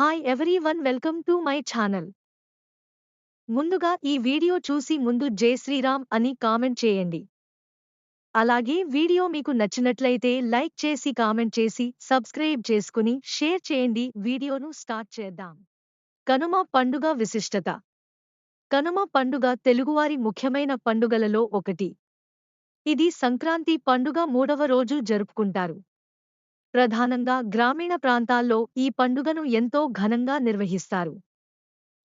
Hi everyone welcome to my channel ముందుగా ఈ video చూసి ముందు జై శ్రీరామ్ అని కామెంట్ చేయండి. అలాగే వీడియో మీకు నచ్చినట్లయితే లైక్ చేసి కామెంట్ చేసి సబ్స్క్రైబ్ చేసుకుని షేర్ చేయండి. వీడియోను స్టార్ట్ చేద్దాం. కనుమ పండుగ విశిష్టత. కనుమ పండుగ తెలుగువారి ముఖ్యమైన పండుగలలో ఒకటి. ఇది సంక్రాంతి పండుగ మూడవ రోజు జరుపుకుంటారు. ప్రధానంగా గ్రామీణ ప్రాంతాల్లో ఈ పండుగను ఎంతో ఘనంగా నిర్వహిస్తారు.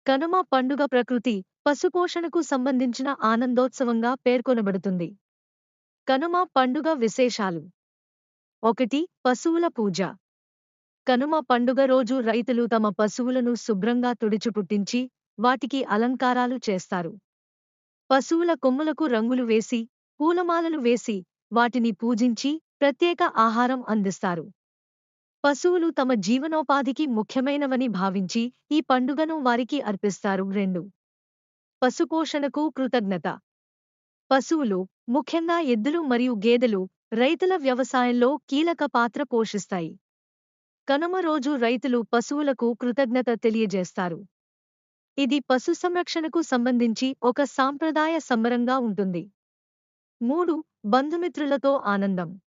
కనుమ పండుగ ప్రకృతి పశుపోషణకు సంబంధించిన ఆనందోత్సవంగా పేర్కొనబడుతుంది. కనుమ పండుగ విశేషాలు. ఒకటి పశువుల పూజ. కనుమ పండుగ రోజు రైతులు తమ పశువులను శుభ్రంగా తుడిచిపుట్టించి వాటికి అలంకారాలు చేస్తారు. పశువుల కొమ్ములకు రంగులు వేసి పూలమాలలు వేసి వాటిని పూజించి ప్రత్యేక ఆహారం అందిస్తారు. పశువులు తమ జీవనోపాధికి ముఖ్యమైనవని భావించి ఈ పండుగను వారికి అర్పిస్తారు. రెండు. పశుపోషణకు కృతజ్ఞత. పశువులు ముఖ్యంగా ఎద్దులు మరియు గేదెలు రైతుల వ్యవసాయంలో కీలక పాత్ర పోషిస్తాయి. కనుమ రోజు రైతులు పశువులకు కృతజ్ఞత తెలియజేస్తారు. ఇది పశు సంరక్షణకు సంబంధించి ఒక సాంప్రదాయ సంబరంగా ఉంటుంది. మూడు. బంధుమిత్రులతో ఆనందం.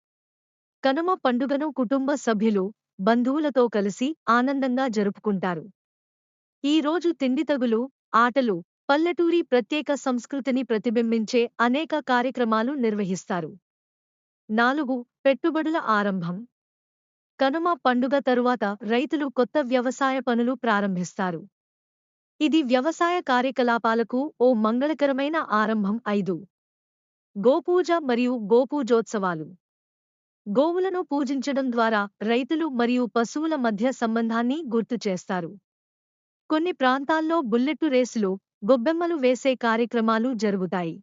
కనుమ పండుగను కుటుంబ సభ్యులు బంధువులతో కలిసి ఆనందంగా జరుపుకుంటారు. ఈ రోజు తిండితగులు ఆటలు పల్లెటూరి ప్రత్యేక సంస్కృతిని ప్రతిబింబించే అనేక కార్యక్రమాలు నిర్వహిస్తారు. నాలుగు పెట్టుబడుల ఆరంభం. కనుమ పండుగ తరువాత రైతులు కొత్త వ్యవసాయ పనులు ప్రారంభిస్తారు. ఇది వ్యవసాయ కార్యకలాపాలకు ఓ మంగళకరమైన ఆరంభం. ఐదు గోపూజ మరియు గోపూజోత్సవాలు. గోవులను పూజించడం ద్వారా రైతులు మరియు పశువుల మధ్య సంబంధాన్ని గుర్తు చేస్తారు. కొన్ని ప్రాంతాల్లో బుల్లెట్టు రేసులు గొబ్బెమ్మలు వేసే కార్యక్రమాలు జరుగుతాయి.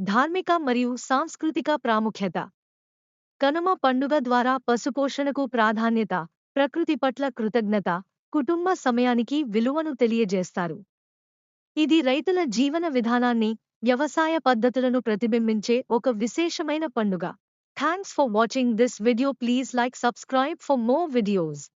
ధార్మిక మరియు సాంస్కృతిక ప్రాముఖ్యత. కనుమ పండుగ ద్వారా పశుపోషణకు ప్రాధాన్యత ప్రకృతి పట్ల కృతజ్ఞత కుటుంబ సమయానికి విలువను తెలియజేస్తారు. ఇది రైతుల జీవన విధానాన్ని వ్యవసాయ పద్ధతులను ప్రతిబింబించే ఒక విశేషమైన పండుగ. Thanks for watching this video. Please like subscribe for more videos.